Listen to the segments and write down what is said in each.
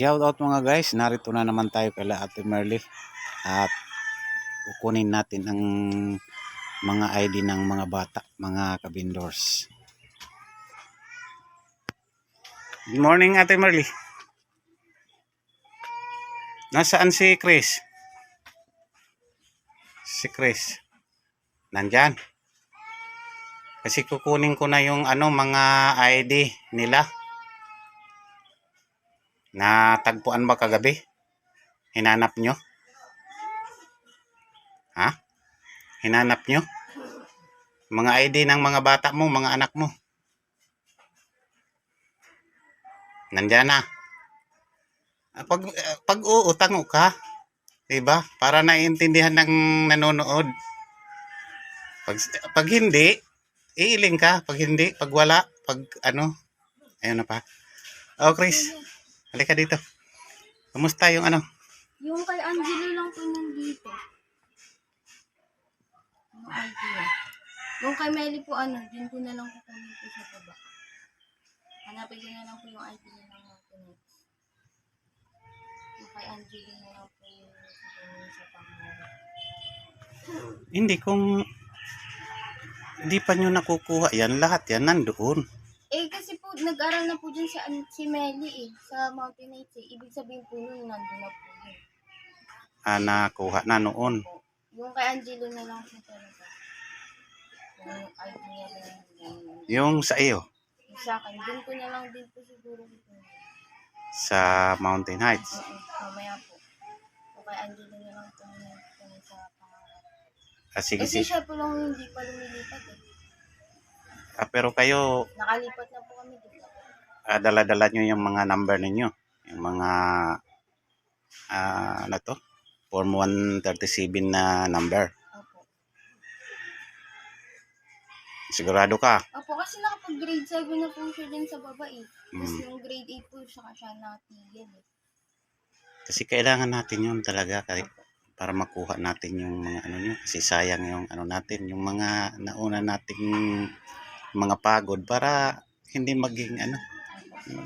Shout out mga guys, narito na naman tayo kay Ate Merly at kukunin natin ang mga ID ng mga bata, mga kabindors. Good morning Ate Merly. Nasaan si Chris? Si Chris. Nandyan. Kasi kukunin ko na yung ano mga ID nila. Natagpuan ba kagabi? Hinanap nyo? Ha? Hinanap nyo? Mga ID ng mga bata mo, mga anak mo. Nandyan na. Ah, Pag, ah, pag uutang ka, diba? Para naiintindihan ng nanonood. Pag, pag hindi, iiling ka. Pag hindi, pag wala, pag ano, ayun na pa. Oh, Chris, halika dito. Kumusta yung ano? Yung kay Angelo lang po nandito. Idea? Yung kay Melly po ano, din ko na lang kukunin po sa baba. Hanapin ko na lang po yung ID ng mga next. Yung kay Angelo na lang po yung kukunin sa pangalan. Hindi, kung hindi pa nyo nakukuha yan, lahat yan nandoon. Nag-aral na po dyan si, An- si Melly eh, sa Mountain Heights eh. Ibig sabihin po nun, nandun na po yun. Ah, nakuha na noon. Po. Yung kay Angelo na lang po talaga. Yung lang yung Yung sa iyo, yung sa akin. Doon ko na lang din po siguro kukunin. sa Mountain Heights. Oo, mamaya po. O kay Angelo na lang po sa pangalan. Ah, sige, Kasi sige. siya po lang hindi pa lumilipat eh. Ah, pero kayo, Nakalipat na po kami dito. ah, dala-dala nyo yung mga number ninyo. Yung mga, ah, ano to? Form 137 na number. Opo. Sigurado ka. Opo, kasi nakapag-grade 7 na po siya dyan sa baba eh. Tapos Mm. yung grade 8 po siya siya natigil eh. Kasi kailangan natin yun talaga kay- para makuha natin yung mga ano nyo. Kasi sayang yung ano natin, yung mga nauna nating mga pagod para hindi maging ano,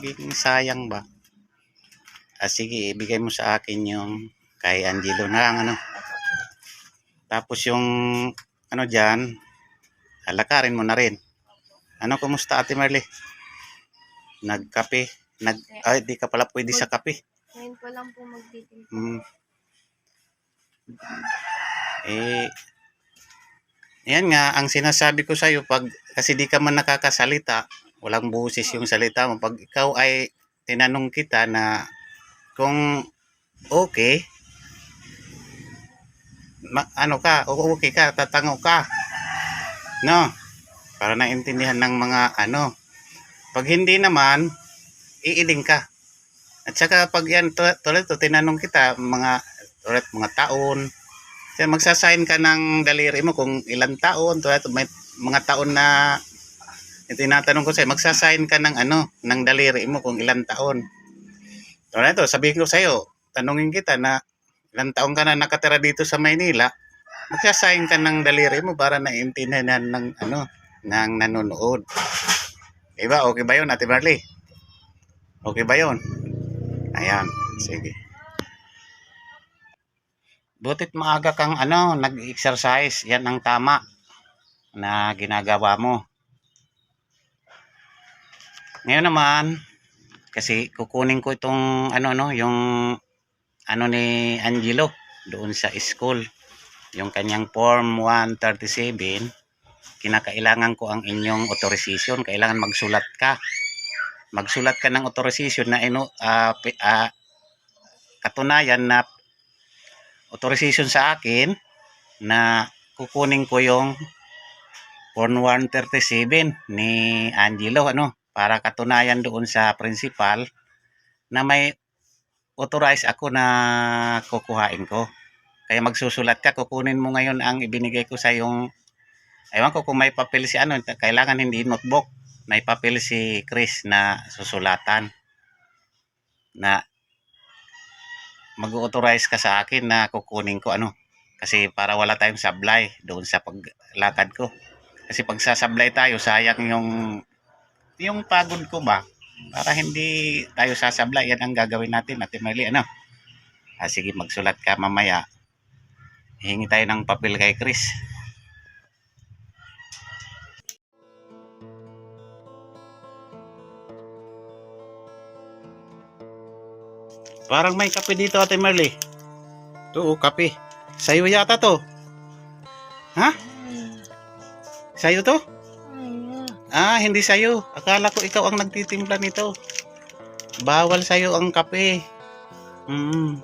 maging sayang ba. Ah, sige, ibigay mo sa akin yung kay Angelo na lang ano. Tapos yung ano dyan, alakarin mo na rin. Ano, kumusta Ate Marley? Nagkape? Nag, ay, di ka pala pwede sa kape. Ngayon pa lang po magtitimpo. Mm. Eh, yan nga, ang sinasabi ko sa'yo, pag, kasi di ka man nakakasalita, walang busis yung salita mo. Pag ikaw ay tinanong kita na kung okay, ma, ano ka, okay ka, tatango ka. No? Para naintindihan ng mga ano. Pag hindi naman, iiling ka. At saka pag yan, tu- tulad to, tinanong kita, mga, tulad mga taon, kaya magsasign ka ng daliri mo kung ilang taon, to, may mga taon na tinatanong ko sa'yo, magsasign ka ng ano, ng daliri mo kung ilang taon. Tulad to, sabihin ko sa'yo, tanungin kita na ilang taon ka na nakatira dito sa Maynila, magsasign ka ng daliri mo para naiintindihan ng ano, ng nanonood. Diba? Okay ba yun, Ate Marley? Okay ba yun? Ayan, sige. Butit maaga kang ano, nag-exercise, yan ang tama na ginagawa mo. Ngayon naman, kasi kukunin ko itong ano no, yung ano ni Angelo doon sa school. Yung kanyang form 137, kinakailangan ko ang inyong authorization, kailangan magsulat ka. Magsulat ka ng authorization na ino pi- ah, katunayan na authorization sa akin na kukunin ko yung form 137 ni Angelo ano para katunayan doon sa principal na may authorize ako na kukuhain ko. Kaya magsusulat ka, kukunin mo ngayon ang ibinigay ko sa yung Ewan ko kung may papel si ano, kailangan hindi notebook. May papel si Chris na susulatan na mag-authorize ka sa akin na kukunin ko ano. Kasi para wala tayong sablay doon sa paglakad ko. Kasi pag sasablay tayo, sayang yung yung pagod ko ba? Para hindi tayo sasabla, yan ang gagawin natin, Ate Marley, ano? Ah, sige, magsulat ka mamaya. Hingi tayo ng papel kay Chris. Parang may kape dito, Ate Marley. Ito, oh, kape. Sa'yo yata to. Ha? Sa'yo to? Ah, hindi sa'yo. Akala ko ikaw ang nagtitimpla nito. Bawal sa'yo ang kape. Mm.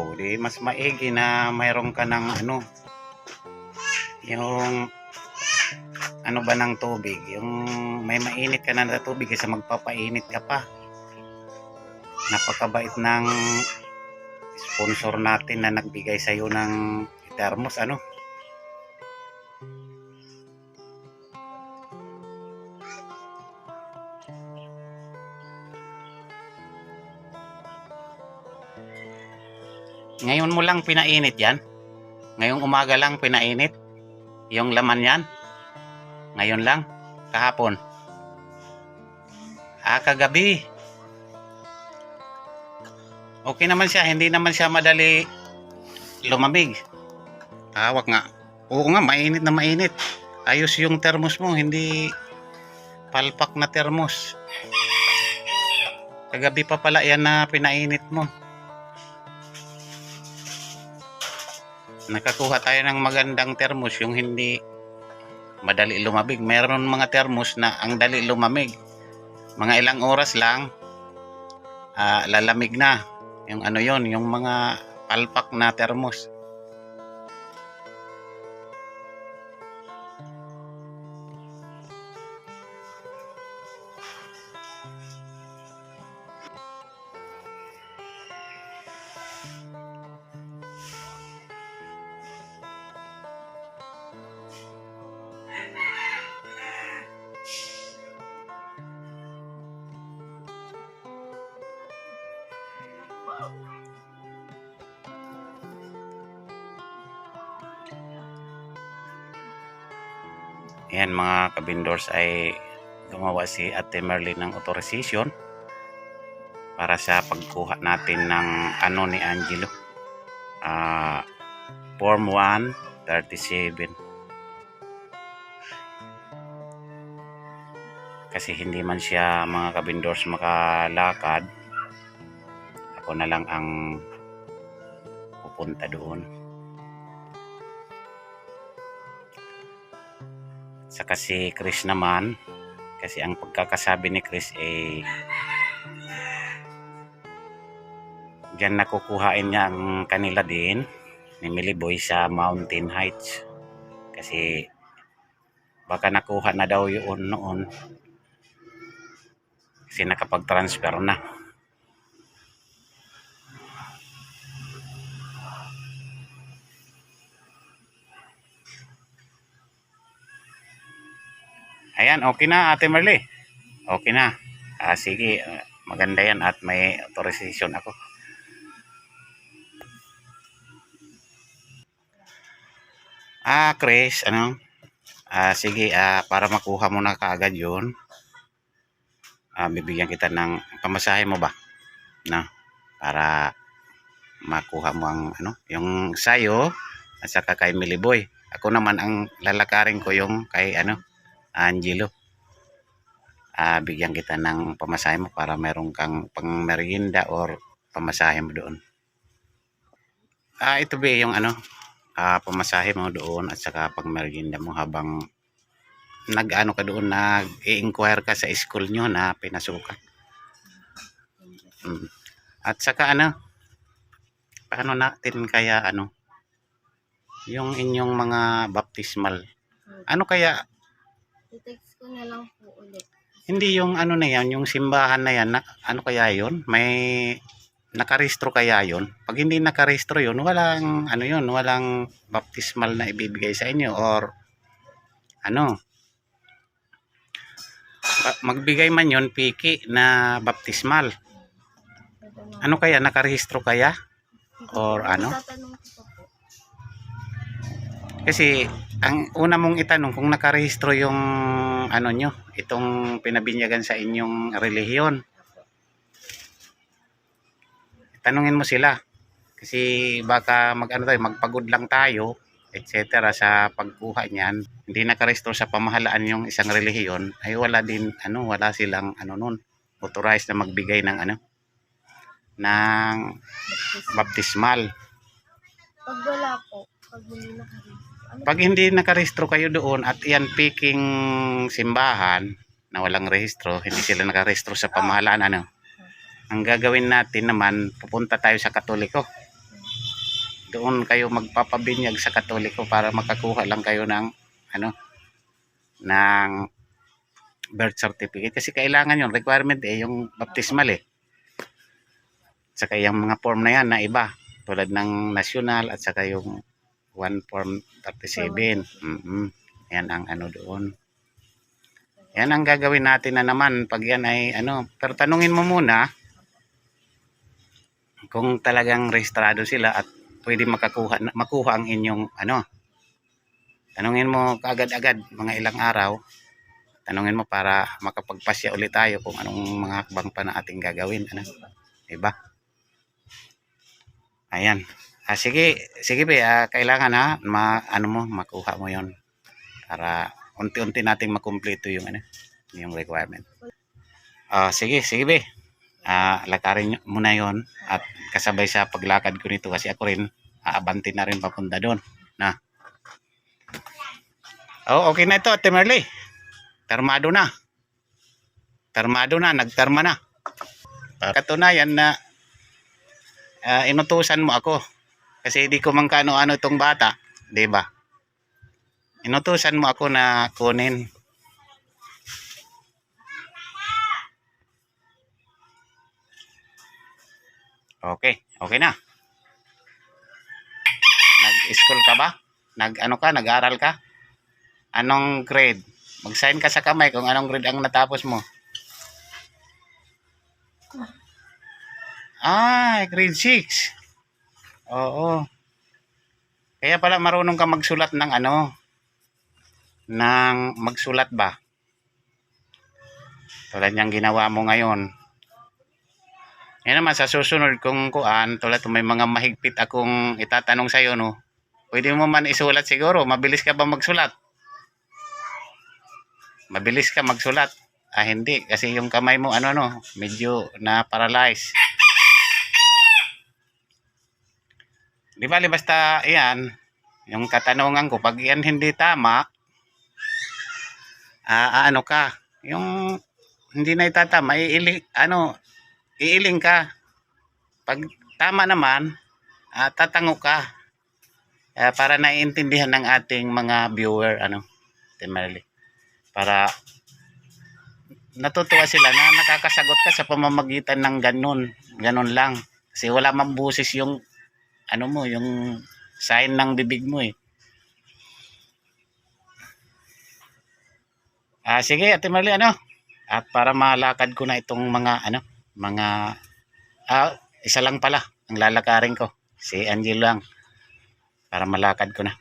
O, di mas maigi na mayroon ka ng ano, yung ano ba ng tubig, yung may mainit ka na na tubig kasi magpapainit ka pa. Napakabait ng sponsor natin na nagbigay sa iyo ng thermos ano. Ngayon mo lang pinainit yan? Ngayong umaga lang pinainit? Yung laman yan? Ngayon lang? Kahapon? Ah, kagabi. Okay naman siya, hindi naman siya madali lumamig. Tawag nga. Oo nga, mainit na mainit. Ayos yung thermos mo, hindi palpak na thermos. Kagabi pa pala yan na pinainit mo. Nakakuha tayo ng magandang thermos yung hindi madali lumamig. Meron mga thermos na ang dali lumamig. Mga ilang oras lang ah, lalamig na. Yung ano yon, yung mga palpak na thermos. Ayan mga kabindors ay gumawa si Ate Merlin ng authorization para sa pagkuha natin ng ano ni Angelo. Ah, Form 137. Kasi hindi man siya mga kabindors makalakad. Ako na lang ang pupunta doon. Saka si Chris naman, kasi ang pagkakasabi ni Chris ay diyan nakukuhain niya ang kanila din ni Miliboy sa Mountain Heights. Kasi baka nakuha na daw yun noon kasi nakapag-transfer na. Ayan, okay na Ate Marley. Okay na. Ah, sige, maganda yan at may authorization ako. Ah, Chris, ano? Ah, sige, ah, para makuha mo na kaagad yun, ah, bibigyan kita ng pamasahe mo ba? Na, para makuha mo ang, ano, yung sayo at saka kay Miliboy. Ako naman ang lalakarin ko yung kay, ano, Angelo. Ah, bigyan kita ng pamasahe mo para meron kang pang merienda or pamasahe mo doon. Ah, ito ba yung ano, ah, pamasahe mo doon at saka pang merienda mo habang nag-ano ka doon, nag-i-inquire ka sa school nyo na pinasukan. Mm. At saka ano, paano natin kaya ano, yung inyong mga baptismal, ano kaya I-text ko na lang po ulit. Hindi yung ano na yan, yung simbahan na yan, na, ano kaya yun? May nakarehistro kaya yun? Pag hindi nakarehistro yun, walang ano yun, walang baptismal na ibibigay sa inyo or ano? Magbigay man yun, piki na baptismal. Ano kaya, nakarehistro kaya? or ano? Tatanong ko. Kasi ang una mong itanong kung nakarehistro yung ano nyo, itong pinabinyagan sa inyong relihiyon. Tanungin mo sila. Kasi baka mag ano tayo, magpagod lang tayo, etc. sa pagkuha niyan. Hindi nakarehistro sa pamahalaan yung isang relihiyon, ay wala din ano, wala silang ano nun, authorized na magbigay ng ano ng Baptism. baptismal. Pag wala po, pag hindi nakarehistro. Pag hindi nakarehistro kayo doon at yan picking simbahan na walang rehistro, hindi sila nakarehistro sa pamahalaan, ano? Ang gagawin natin naman, pupunta tayo sa Katoliko. Doon kayo magpapabinyag sa Katoliko para makakuha lang kayo ng ano ng birth certificate kasi kailangan yung requirement eh yung baptismal eh. Saka yung mga form na yan na iba tulad ng national at saka yung one form 37. mm Yan ang ano doon. Yan ang gagawin natin na naman pag yan ay ano. Pero tanungin mo muna kung talagang rehistrado sila at pwede makakuha, makuha ang inyong ano. Tanungin mo kaagad-agad mga ilang araw. Tanungin mo para makapagpasya ulit tayo kung anong mga hakbang pa na ating gagawin. Ano? Diba? Ayan. Ah, sige, sige be, ah, kailangan ha, ma, ano mo, makuha mo yon para unti-unti nating makumpleto yung ano, yung requirement. Ah, sige, sige be. Ah, lakarin muna yon at kasabay sa paglakad ko nito kasi ako rin aabanti na rin papunta doon. Na. Oh, okay na ito, Ate Merly. Termado na. Termado na, nagterma na. Katunayan na ah, inutusan mo ako kasi di ko man kaano-ano itong bata, 'di ba? Inutusan mo ako na kunin. Okay, okay na. Nag-school ka ba? Nag-ano ka? Nag-aral ka? Anong grade? Mag-sign ka sa kamay kung anong grade ang natapos mo. Ah, grade 6. Oo. Kaya pala marunong ka magsulat ng ano, ng magsulat ba? Tulad niyang ginawa mo ngayon. Yan naman sa susunod kung kuan, tulad may mga mahigpit akong itatanong sa iyo no. Pwede mo man isulat siguro, mabilis ka ba magsulat? Mabilis ka magsulat. Ah hindi kasi yung kamay mo ano no, medyo na Di ba, basta iyan, yung katanungan ko, pag yan hindi tama, ah, ano ka, yung hindi na itatama, iiling, ano, iiling ka. Pag tama naman, ah, tatango ka. Ah, para naiintindihan ng ating mga viewer, ano, Temerly. Para natutuwa sila na nakakasagot ka sa pamamagitan ng ganun. Ganun lang. Kasi wala mang yung ano mo, yung sign ng bibig mo eh. Ah, sige, Ate Marley, ano? At para malakad ko na itong mga, ano, mga, ah, isa lang pala, ang lalakarin ko. Si Angel lang. Para malakad ko na.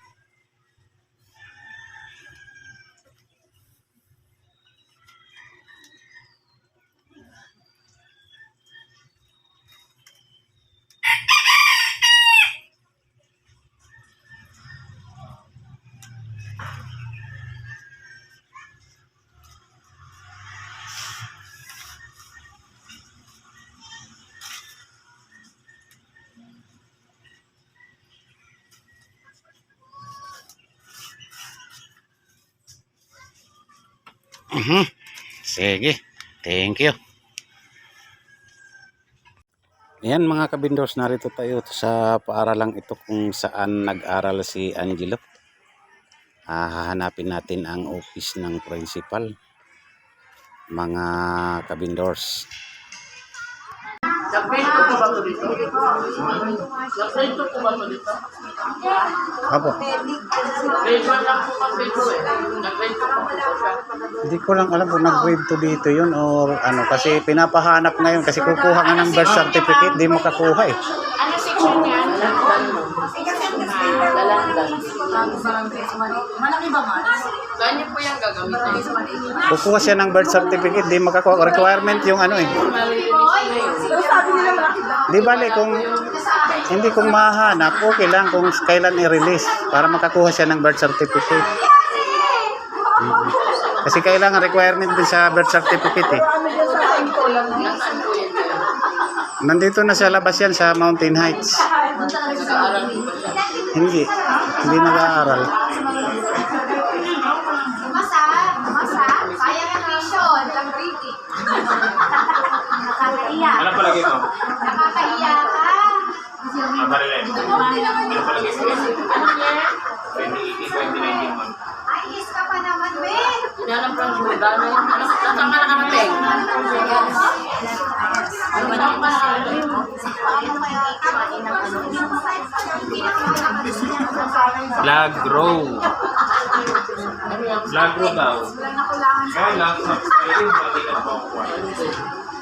Mhm. Sige. Thank you. Yan mga kabindors, narito tayo sa paaralang ito kung saan nag-aral si Angelo. Ah, hahanapin natin ang office ng principal. mga kabindors. Nag-rento ko ba ito dito? Nag-rento ko ba ito dito? Apo, 1 lang po kasi ito eh. Nag-rento ko po siya. hindi ko lang alam kung nag-grade to dito yun or ano kasi pinapahanap ngayon kasi kukuha nga ng birth certificate, di makakuha eh. Section yan? Dalandan. Malaki ba man? Niyo po yung gagamitin? Kukuha siya ng birth certificate, di makakuha. Requirement yung ano eh. Di bale kung hindi kung mahanap, okay lang kung kailan i-release para makakuha siya ng birth certificate. Mm. Kasi kailangan requirement din sa birth certificate eh. Nandito na sa labas yan sa Mountain Heights. Hindi. Hindi nag-aaral. Masa, masa, sayang ang mission, ang reading. Nakakahiya. Ano palagi mo? Nakakahiya ka. Ah, Marilyn. Ano palagi mo? 2018, 2019 mo. Ay, yes ka pa naman, Ben. Yan ang Franz Morgano yun. Ano, ka nakarating? Lag grow. Lag grow daw. Kaya lang, na.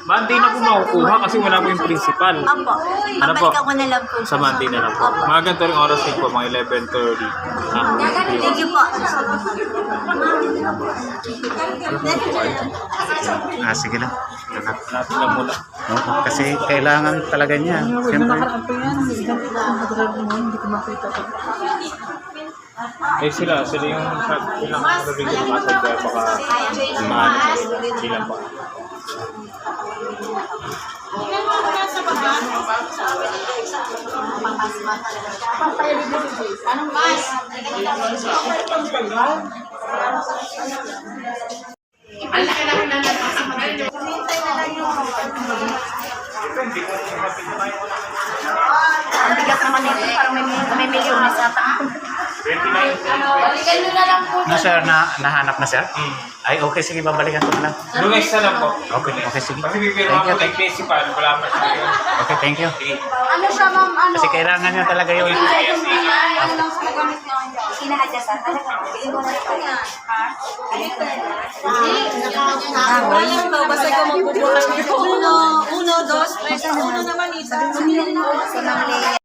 Monday na po makukuha kasi wala po yung principal. Opo. Ano po? Babalikan ko na lang po. Sa Monday na lang po. Mga ganito rin oras din po, mga 11.30. Ah, Thank you po. Ah, sige lang. natin lang muna. Oo, kasi kailangan talaga niya. Siyempre. Eh sila, sila yung ilang review ng asset kaya baka maano sila pa. Ang bigat naman nito. Parang may, may milyones ata. 29. Balikan nyo na lang po. No, sir, na, nahanap na, sir? Ay, okay, sige, babalikan ko na lang. Lunes na lang po. Okay, okay, sige. Kasi bibiro Thank you, ako kay principal, wala pa siya yun. Okay, thank you. Ano siya, ma'am? Ano? Kasi kailangan niya talaga yun. Ano lang sa gamit niya? Inaadyasan. Talaga. Bigyan ko na rin kayo. Walang to, basta ikaw magbubukas nito. Uno, uno, dos, tres. Uno naman ito.